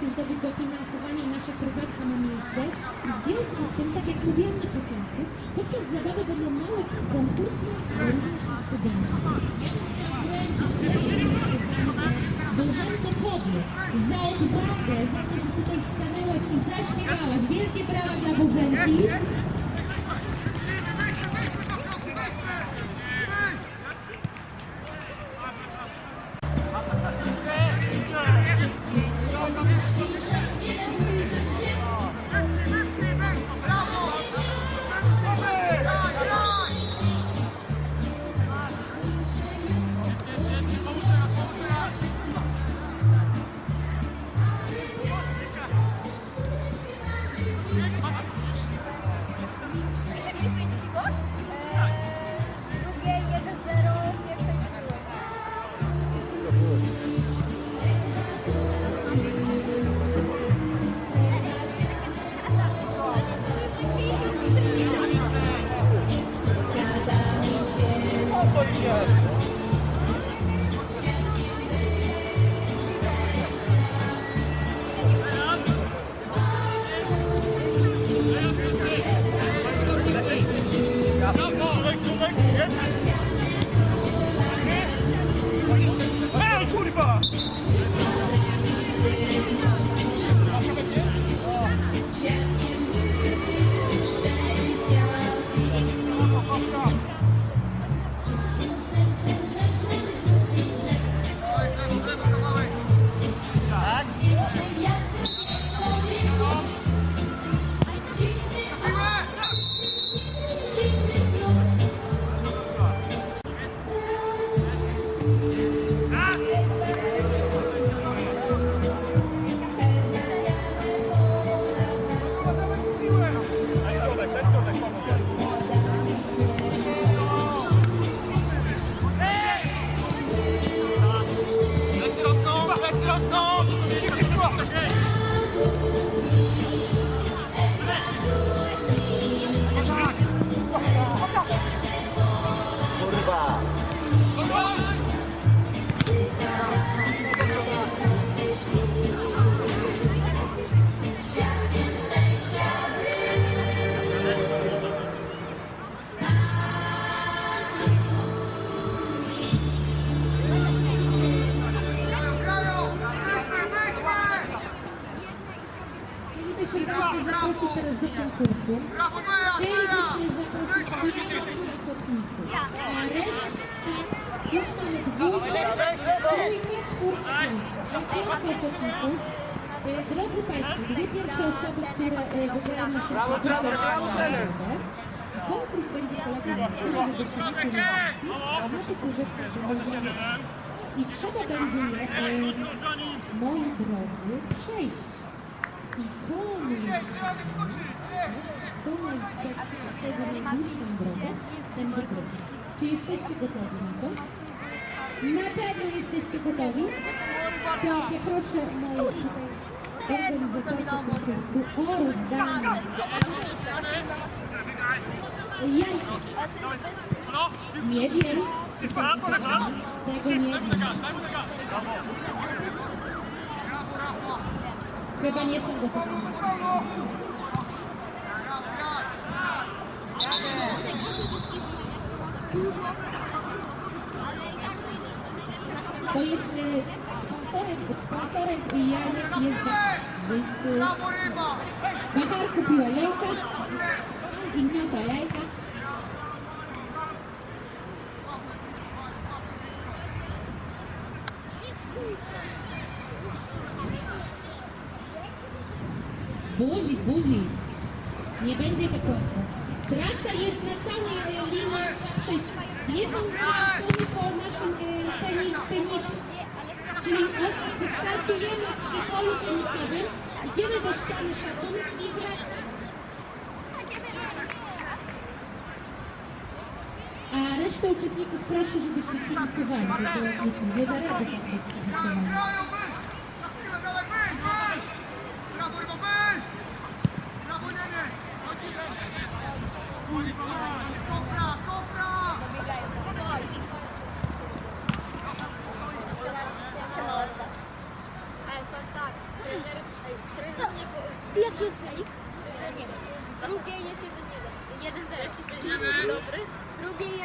się zdobyć dofinansowanie i nasza prywatka ma miejsce. W związku z tym, tak jak mówiłam na początku, podczas zabawy będą małe konkursy, ale również niespodzianki. Ja bym chciała wręczyć pierwszą niespodziankę Bożenko Tobie za odwagę, za to, że tutaj stanęłaś i zaśpiewałaś. Wielkie brawa dla Bożenki. Konkursu. Chcielibyśmy zaprosić 15 ochotników, a resztę już mamy dwójkę, trójkę, czwórkę, piątkę ochotników. E, Drodzy Państwo, dwie pierwsze osoby, które wygrają naszą konkursę, konkurs będzie polegał na tym, że dostaniecie łyżeczki, a na tych łyżeczkach będą. I trzeba będzie je, e, moi drodzy, przejść. I komu jest kto przejdzie najdłuższą drogę, ten wygrywa. Czy jesteście gotowi na to? Na pewno jesteście gotowi? To poproszę moich tutaj organizatorów konkursu o rozdanie jajka. Nie wiem, czy są wypłacone. Tego nie wiem. Chyba nie są gotowe. To jest sponsorem, sponsorem jajek jest więc y, Bakar kupiła jajka i zniosła jajka. Jaki jest wynik? Nie wiem. Drugie jest 1-1. 1-0. Dobry. Drugie 1-0.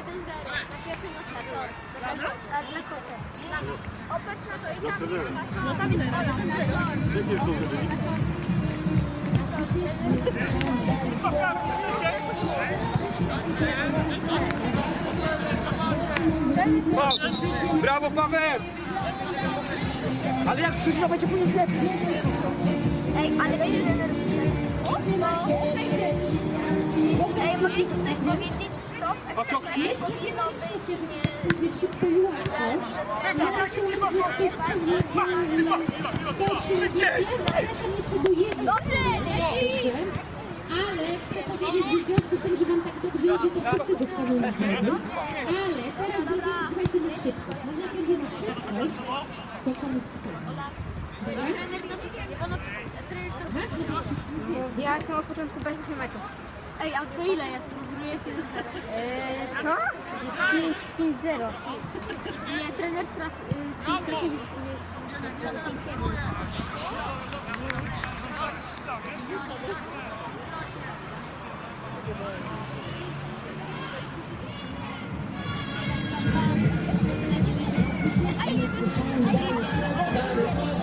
Na pierwszym oznaczony. A dla kogo? Dla nas. Opatrz na to i tam jest oznaczone. No tam jest 1-0. Brawo, Paweł! Ale jak trudno będzie później lepiej. Ej, ale będzie Ej, możecie coś powiedzieć? Co? Nie spodziewaliśmy się, że łatwo. Ja zacząłem, że to jest też ja zapraszam jeszcze do jednej Dobrze. Ale chcę powiedzieć, że w związku z tym, że wam tak dobrze idzie, to wszyscy dostaną nagrody. Ale teraz zrobimy, słuchajcie, na szybkość. Może jak szybkość, to komuś. Ja chcę od początku brać się meczu. Ej, a to ile jest? Bo jest 1-0. Eee, co? Jest 5-0. Nie, trener trafi, y, czyli trafili. Brawo,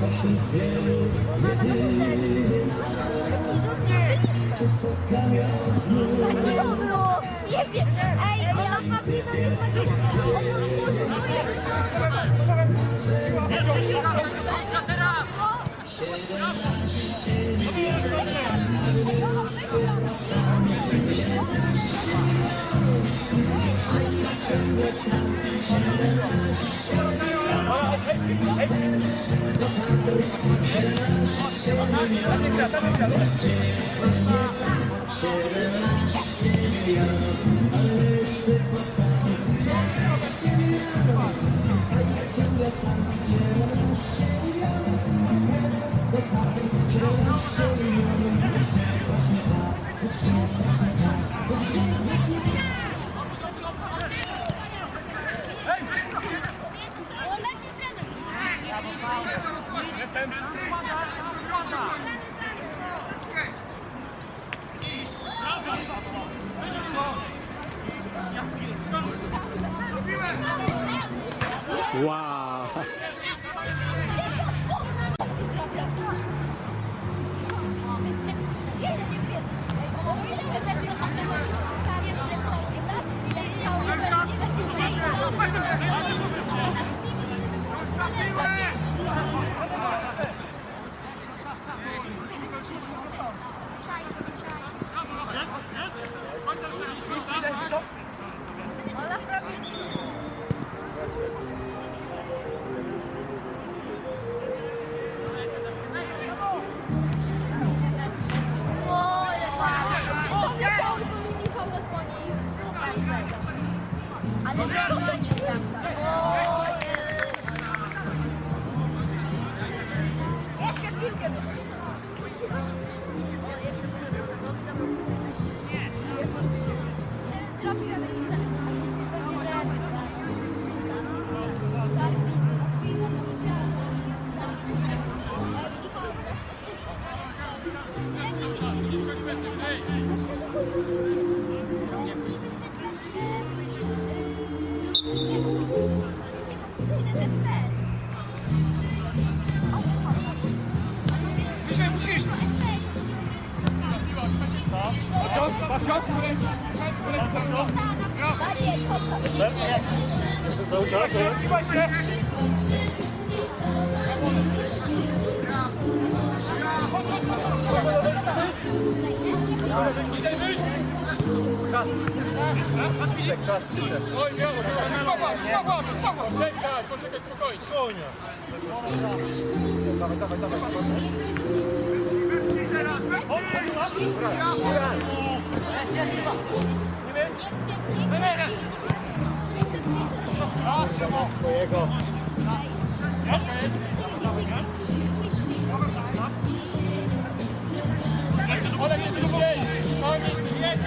Pośród wielu jedyny Czy spotkania znów Nie wiem, ej, ja mam papierowy jest taki On odmówił moje życie Chegasan, chegasan, chegasan O, poczekaj spokojnie. Jedź, Olek, dawaj. O ja. A to wyglądało tak, jak ten Mateusz stał pomiędzy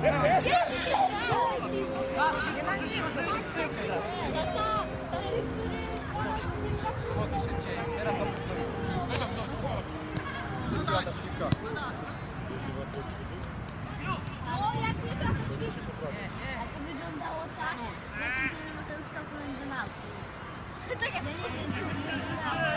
małpą. Tak ja nie wiem, czy wyglądało.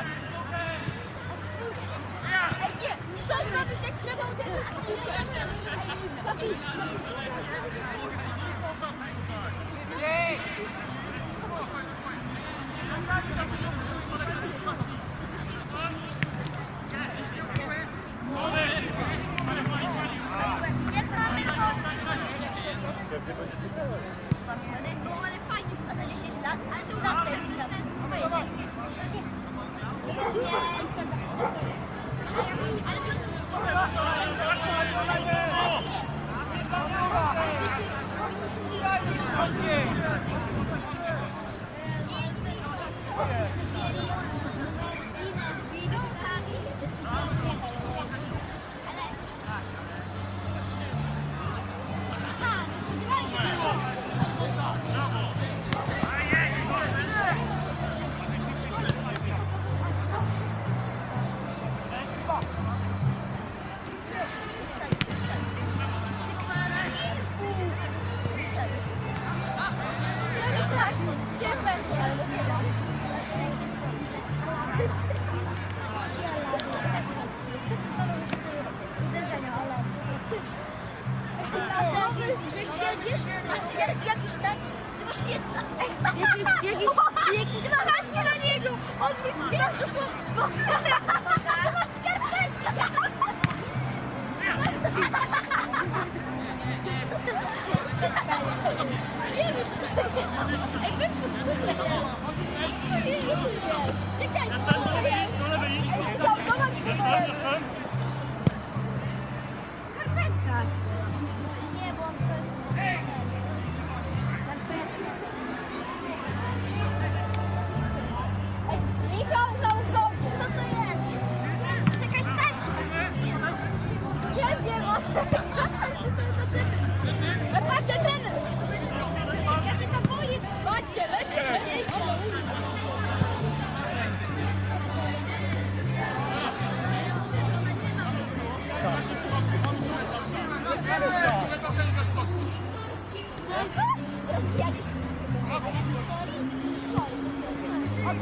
Jest. Czekaj,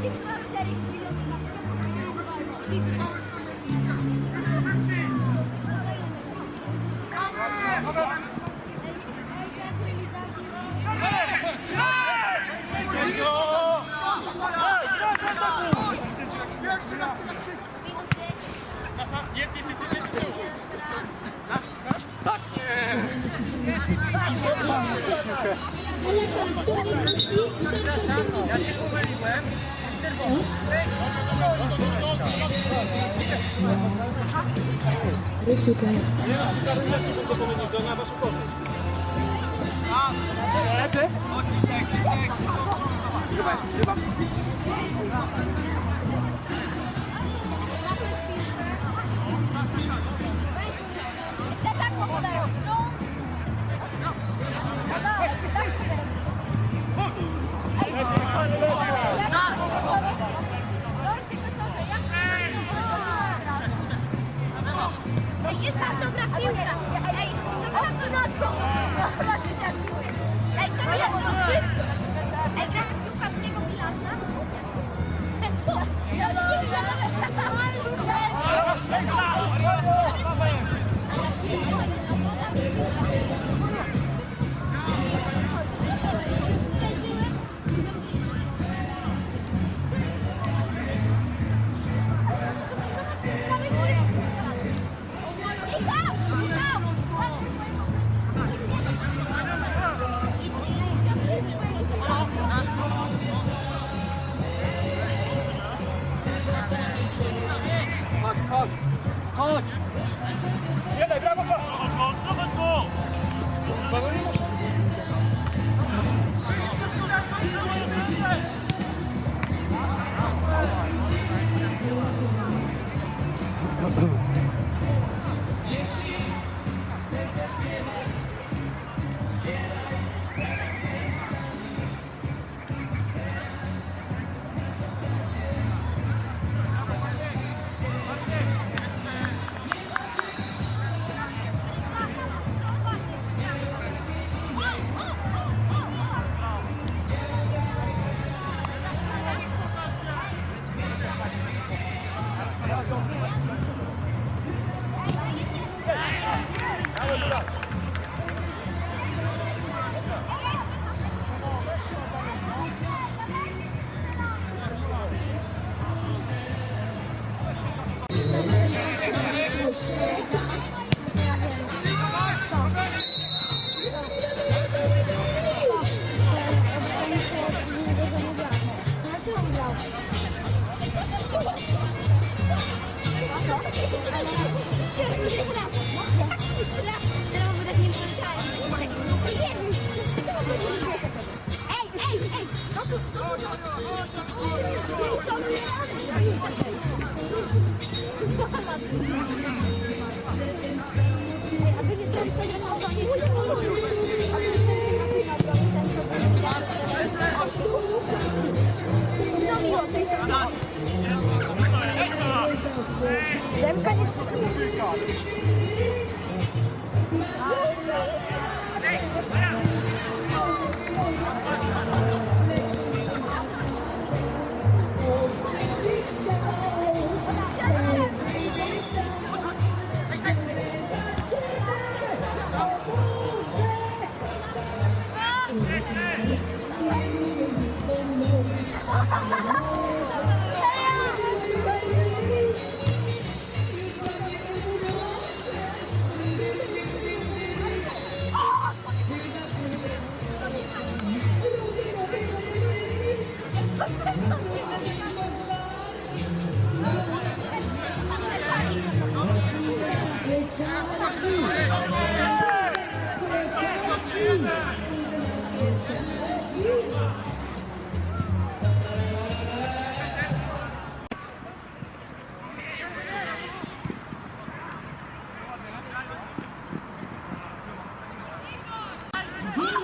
It's not Thank you.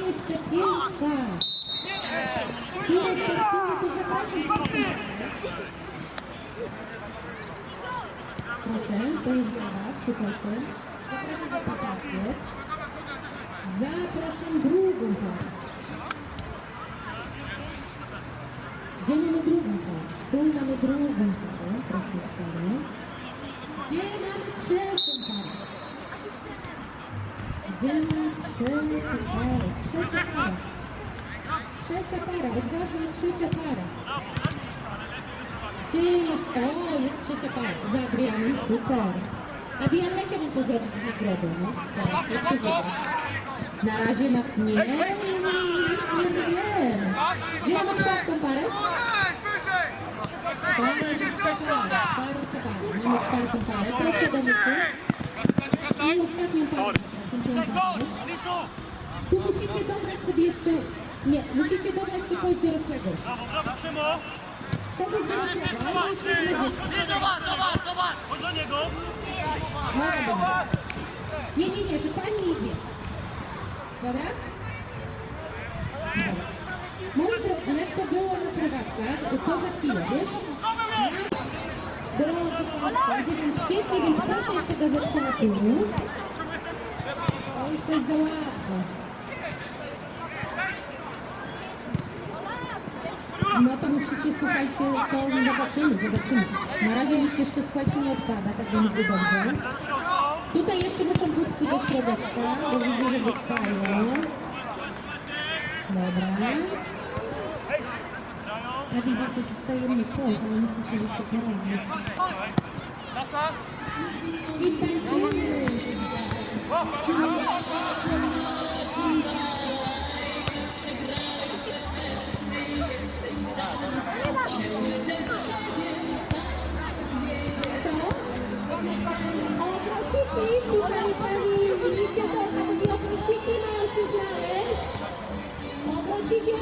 Jest? Tu jest to zapraszam. Proszę, to jest dla Was, słuchajcie. Zapraszam na papier. Zapraszam drugą parę. Gdzie mamy drugą parę? Tu mamy drugą parę, proszę uprzejmie. Gdzie mamy trzecią parę? Gdzie mamy trzecią parę? Trzecia para. Trzecia para, odważnie trzecia para. Gdzie jest? O, jest trzecia para. Z Adrianem, super. Adrian, jak ja mam to zrobić z nagrodą? No? Teraz, jak ty wygrasz? Na razie na... Nie, nie, nie, nie, nie, wiem. Gdzie mamy czwartą parę? Czwarta para, czwarta para. Mamy czwartą parę. Proszę do myszy. I ostatnią parę. Tu musicie dobrać sobie jeszcze... Nie, musicie dobrać sobie kogoś dorosłego. Kogoś dorosłego, ale jeszcze nie. Zobacz, zobacz, zobacz! Chodź do niego! No dobra. Nie, nie, nie, że pani idzie. Dobra? Dobra. Moi drodzy, jak to było na prywatkach, to za chwilę, wiesz? Drodzy Państwo, idzie nam świetnie, więc proszę jeszcze gazetkę na tyłu. To jest coś za łatwo. No to musicie, słuchajcie, to zobaczymy, zobaczymy. Na razie nikt jeszcze, słuchajcie, nie odpada, tak będzie dobrze. Tutaj jeszcze muszą budki do środeczka, bo widzę, że wystają. Dobra. Adi, tu dostajemy pol, ale muszę sobie sobie robić. Kasa? I tańczymy. Co? Obrociki,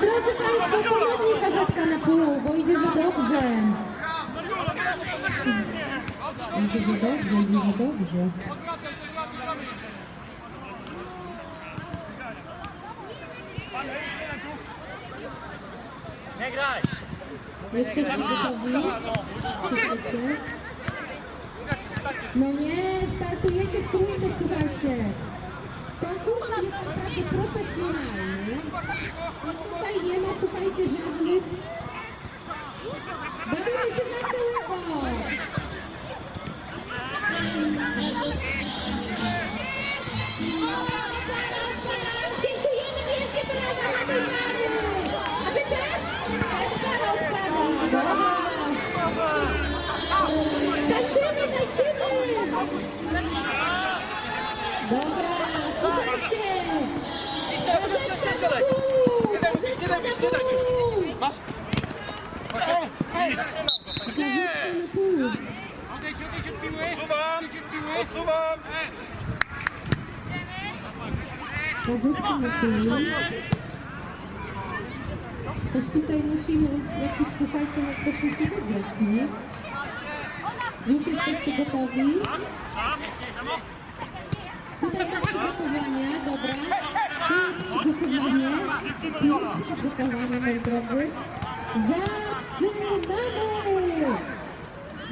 drodzy Państwo, ponownie gazetka na pół, bo idzie za dobrze. Idzie za dobrze, idzie za dobrze. Nie graj! Jesteście gotowi? Słuchajcie. No nie, startujecie w trójkę, słuchajcie. Konkurs jest naprawdę profesjonalny. I tutaj nie ma, słuchajcie, żadnych... Bawimy się na tyłego. Dziękujemy wielkie brawa na tej pary. A wy też? Też para odpada. Dobra. Tańczymy, tańczymy. Dobra, słuchajcie. Gazetka na pół. Gazetka na pół. Masz! Hej! Hej! Gazetka na pół. Odejdź, odejdź od piły! Odsuwam! Odsuwam! Ktoś tutaj musimy, jakiś, słuchajcie, no ktoś musi wygrać, nie? Już jesteście gotowi? Tutaj są przygotowania, dobra. Tu jest przygotowanie. Tu jest przygotowanie, moi drodzy. Zaczynamy!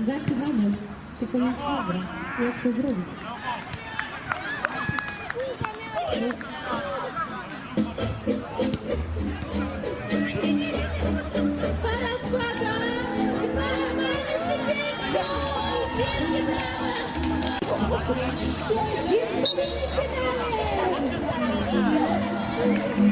Zaczynamy. Tylko nic dobra. Jak to zrobić? Para odpada! Para mamy zwycięzcą! Wielkie Dyspozycyjny dalej! Yes,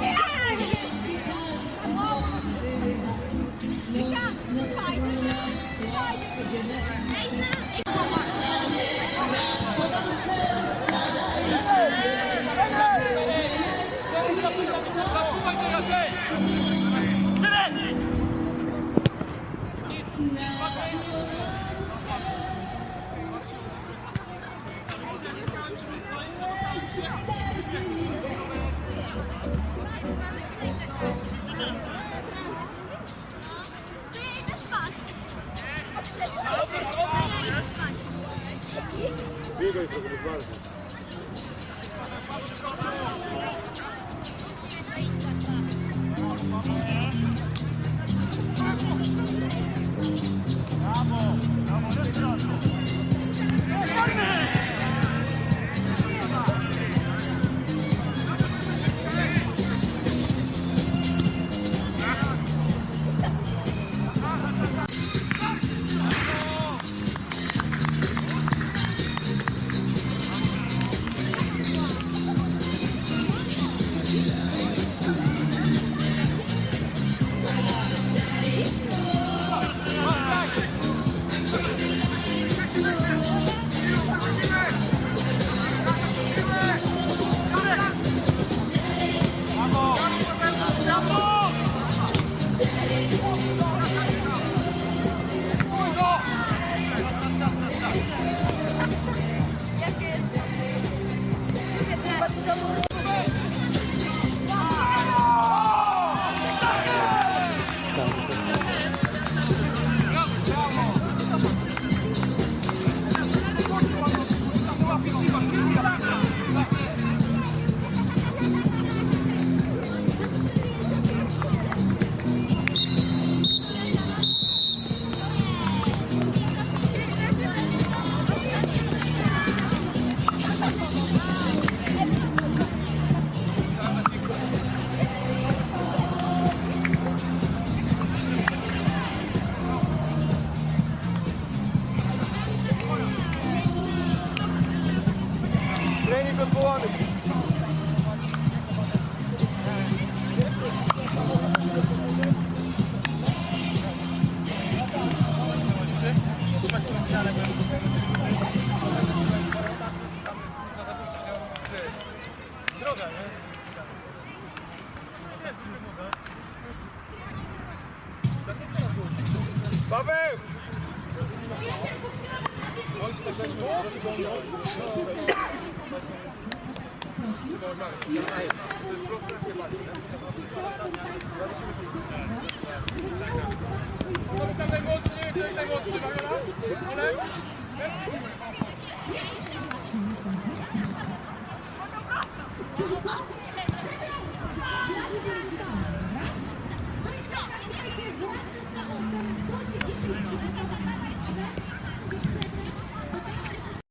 Yeah! Köy kızımız var mı?